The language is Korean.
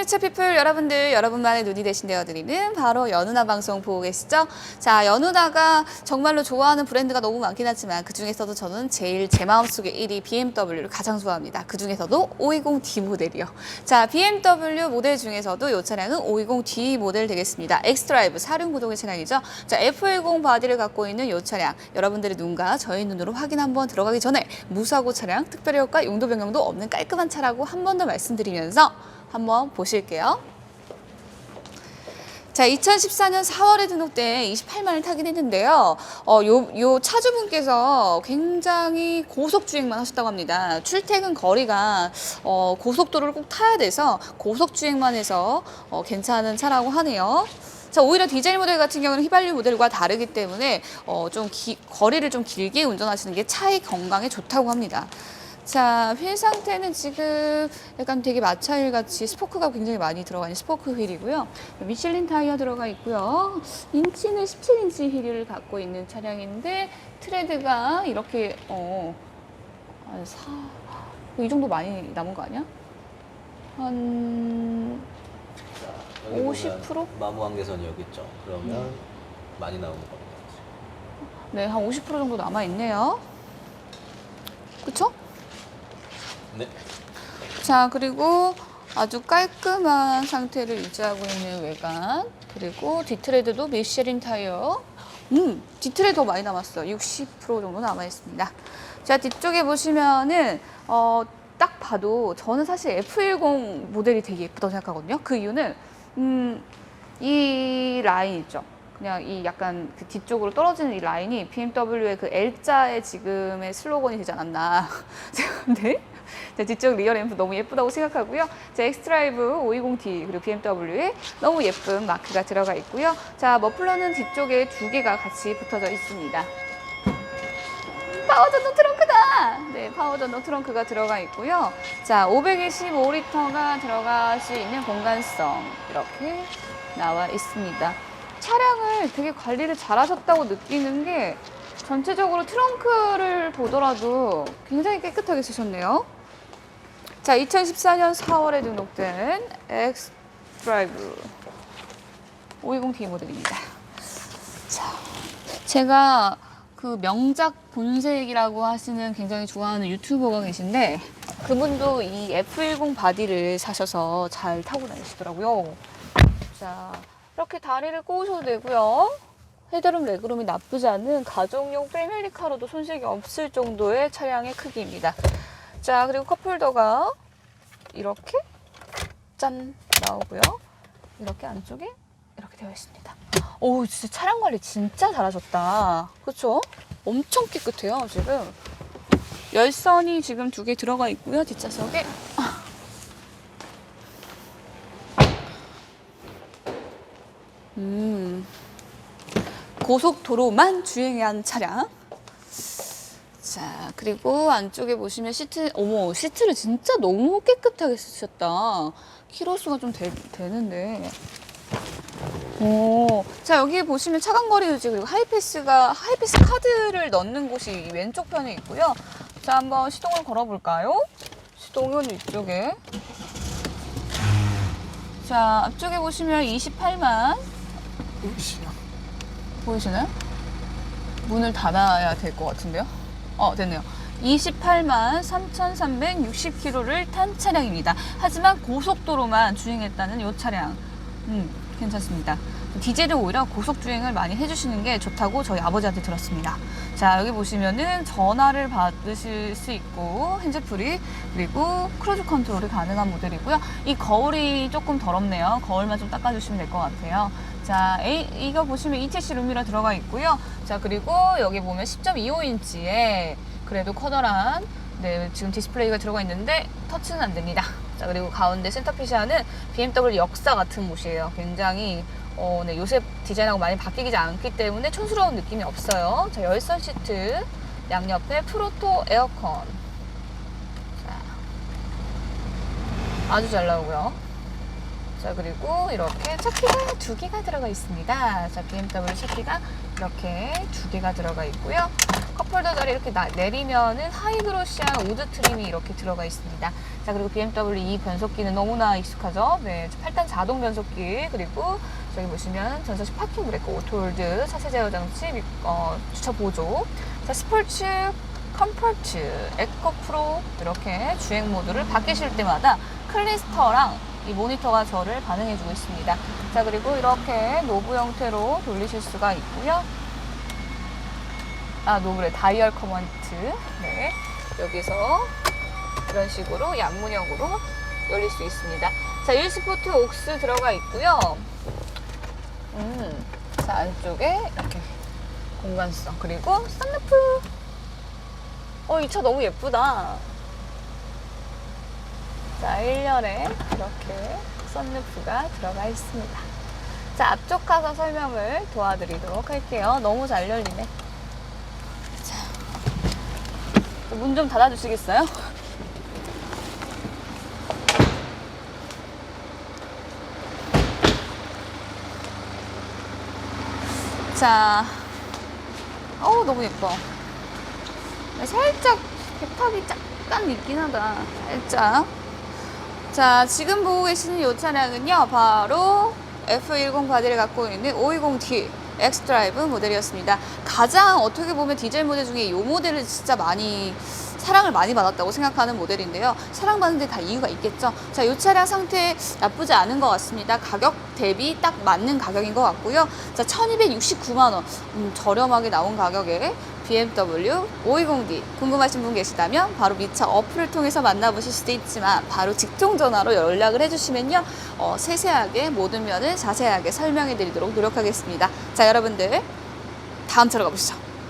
오토미차 피플 여러분들 여러분만의 눈이 대신 되어드리는 바로 연우나 방송 보고 계시죠? 자 연우나가 정말로 좋아하는 브랜드가 너무 많긴 하지만 그 중에서도 저는 제일 제 마음속에 1위 BMW를 가장 좋아합니다. 그 중에서도 520D 모델이요. 자 BMW 모델 중에서도 이 차량은 520D 모델 되겠습니다. 엑스드라이브 4륜구동의 차량이죠. 자 F10 바디를 갖고 있는 이 차량 여러분들의 눈과 저의 눈으로 확인 한번 들어가기 전에 무사고 차량 특별히 효과 용도 변경도 없는 깔끔한 차라고 한 번 더 말씀드리면서 한번 보실게요. 자, 2014년 4월에 등록된 28만을 타긴 했는데요. 어, 요, 요 차주분께서 굉장히 고속 주행만 하셨다고 합니다. 출퇴근 거리가 어, 고속도로를 꼭 타야 돼서 고속 주행만 해서 어, 괜찮은 차라고 하네요. 자, 오히려 디젤 모델 같은 경우는 휘발유 모델과 다르기 때문에 어, 좀 기- 거리를 좀 길게 운전하시는 게 차의 건강에 좋다고 합니다. 자, 휠 상태는 지금 약간 되게 마차일 같이 스포크가 굉장히 많이 들어가 있는 스포크 휠이고요. 미슐린 타이어 들어가 있고요. 인치는 17인치 휠을 갖고 있는 차량인데 트레드가 이렇게 어, 한 사, 이 정도 많이 남은 거 아니야? 한 여기 보면 50%? 마무한 개선이 여기 있죠. 그러면 음. 많이 나오는 겁니다. 네, 한 50% 정도 남아 있네요. 그쵸? 네. 자, 그리고 아주 깔끔한 상태를 유지하고 있는 외관. 그리고 뒤트레드도 미쉐린 타이어. 음, 뒤트레 더 많이 남았어요. 60% 정도 남아 있습니다. 자, 뒤쪽에 보시면은, 어, 딱 봐도 저는 사실 F10 모델이 되게 예쁘다고 생각하거든요. 그 이유는, 음, 이 라인 있죠. 그냥 이 약간 그 뒤쪽으로 떨어지는 이 라인이 BMW의 그 L자의 지금의 슬로건이 되지 않았나. 근데 제 뒤쪽 리어 램프 너무 예쁘다고 생각하고요. 제 엑스드라이브 520D 그리고 BMW에 너무 예쁜 마크가 들어가 있고요. 자 머플러는 뒤쪽에 두 개가 같이 붙어져 있습니다. 파워 전동 트렁크다. 네, 파워 전동 트렁크가 들어가 있고요. 자, 525리터가 들어갈 수 있는 공간성 이렇게 나와 있습니다. 차량을 되게 관리를 잘하셨다고 느끼는 게 전체적으로 트렁크를 보더라도 굉장히 깨끗하게 쓰셨네요. 자, 2014년 4월에 등록된 X 드라이브 520D 모델입니다. 자, 제가 그 명작 본색이라고 하시는 굉장히 좋아하는 유튜버가 계신데 그분도 이 F10 바디를 사셔서 잘 타고 다니시더라고요. 자, 이렇게 다리를 꼬으셔도 되고요. 헤드룸, 레그룸이 나쁘지 않은 가족용 패밀리카로도 손색이 없을 정도의 차량의 크기입니다. 자, 그리고 컵홀더가 이렇게 짠 나오고요. 이렇게 안쪽에 이렇게 되어 있습니다. 오, 진짜 차량 관리 진짜 잘하셨다. 그렇죠? 엄청 깨끗해요, 지금. 열선이 지금 두 개 들어가 있고요, 뒷좌석에. 음. 고속도로만 하는 차량. 자, 그리고 안쪽에 보시면 시트, 어머, 시트를 진짜 너무 깨끗하게 쓰셨다. 키로수가 좀 되, 되는데. 오, 자, 여기 보시면 차간거리 유지, 그리고 하이패스가, 하이패스 카드를 넣는 곳이 이 왼쪽 편에 있고요. 자, 한번 시동을 걸어볼까요? 시동은 이쪽에. 자, 앞쪽에 보시면 28만. 보이시나요? 문을 닫아야 될 것 같은데요? 어, 됐네요. 28만 3,360km를 탄 차량입니다. 하지만 고속도로만 주행했다는 이 차량. 음, 괜찮습니다. 디젤은 오히려 고속 주행을 많이 해주시는 게 좋다고 저희 아버지한테 들었습니다. 자, 여기 보시면은 전화를 받으실 수 있고, 핸즈프리, 그리고 크루즈 컨트롤이 가능한 모델이고요. 이 거울이 조금 더럽네요. 거울만 좀 닦아주시면 될 것 같아요. 자, A, 이거 보시면 ETC 룸미러 들어가 있고요. 자, 그리고 여기 보면 10.25인치에 그래도 커다란 네, 지금 디스플레이가 들어가 있는데 터치는 안 됩니다. 자, 그리고 가운데 센터피시아는 BMW 역사 같은 곳이에요. 굉장히 어, 네, 요새 디자인하고 많이 바뀌지 않기 때문에 촌스러운 느낌이 없어요. 자, 열선 시트, 양옆에 프로토 에어컨. 자, 아주 잘 나오고요. 자, 그리고 이렇게 차키가 두 개가 들어가 있습니다. 자, BMW 차키가 이렇게 두 개가 들어가 있고요. 컵홀더 자리 이렇게 나- 내리면은 하이그로시한 우드 트림이 이렇게 들어가 있습니다. 자 그리고 BMW 이 변속기는 너무나 익숙하죠. 네, 8단 자동 변속기 그리고 저기 보시면 전자식 파킹 브레이크, 오토홀드, 차세 제어 장치, 미- 어, 주차 보조. 자 스포츠, 컴포트, 에코 프로 이렇게 주행 모드를 바뀌실 때마다 클리스터랑 이 모니터가 저를 반응해 주고 있습니다. 자 그리고 이렇게 노브 형태로 돌리실 수가 있고요. 아 노브레 다이얼 커먼트. 네 여기서 이런 식으로 양문형으로 열릴 수 있습니다. 자 1스포트 옥스 들어가 있고요. 음, 자 안쪽에 이렇게 공간성 그리고 썬루프. 어 이 차 너무 예쁘다. 자 1열에 이렇게 썬루프가 들어가 있습니다. 자 앞쪽 가서 설명을 도와드리도록 할게요. 너무 잘 열리네. 문좀 닫아주시겠어요? 자, 어우 너무 예뻐. 살짝 배탑이 약간 있긴 하다. 살짝. 자, 지금 보고 계시는 이 차량은요, 바로 F10 바디를 갖고 있는 520D 엑스드라이브 모델이었습니다. 가장 어떻게 보면 디젤 모델 중에 이 모델을 진짜 많이 사랑을 많이 받았다고 생각하는 모델인데요. 사랑받는데 다 이유가 있겠죠. 자, 이 차량 상태 나쁘지 않은 것 같습니다. 가격 대비 딱 맞는 가격인 것 같고요. 자, 1269만 원. 음, 저렴하게 나온 가격에 BMW 520D 궁금하신 분 계시다면 바로 미차 어플을 통해서 만나보실 수도 있지만 바로 직통 전화로 연락을 해주시면요. 어, 세세하게 모든 면을 자세하게 설명해 드리도록 노력하겠습니다. 자 여러분들 다음 차로 가보시죠